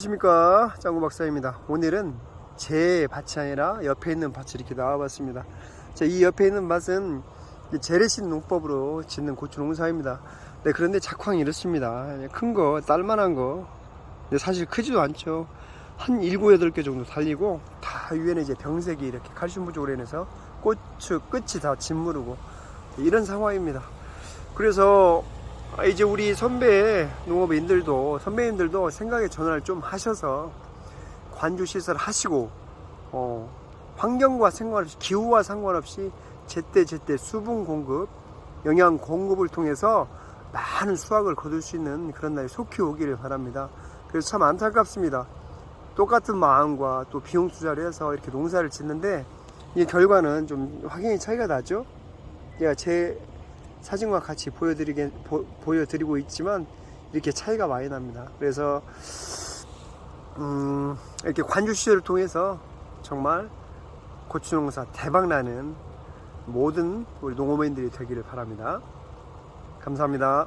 안녕하십니까? 짱구 박사입니다. 오늘은 제 밭이 아니라 옆에 있는 밭을 이렇게 나와봤습니다. 자, 이 옆에 있는 밭은 재래식 농법으로 짓는 고추 농사입니다. 네, 그런데 작황이 이렇습니다. 큰 거 딸만한 거 사실 크지도 않죠. 한 7, 8개 정도 달리고 다 위에는 이제 병색이 이렇게 칼슘 부족으로 인해서 고추 끝이 다 짓무르고 이런 상황입니다. 그래서 아, 이제 우리 선배 농업인들도 선배님들도 생각의 전환을 좀 하셔서 관주 시설 하시고 어, 환경과 상관없이 기후와 상관없이 제때 제때 수분 공급, 영양 공급을 통해서 많은 수확을 거둘 수 있는 그런 날이 속히 오기를 바랍니다. 그래서 참 안타깝습니다. 똑같은 마음과 또 비용 투자를 해서 이렇게 농사를 짓는데 이 결과는 좀 확연히 차이가 나죠. 제가 제 사진과 같이 보여드리게 보, 보여드리고 있지만 이렇게 차이가 많이 납니다. 그래서 음, 이렇게 관주 시절을 통해서 정말 고추 농사 대박 나는 모든 우리 농업인들이 되기를 바랍니다. 감사합니다.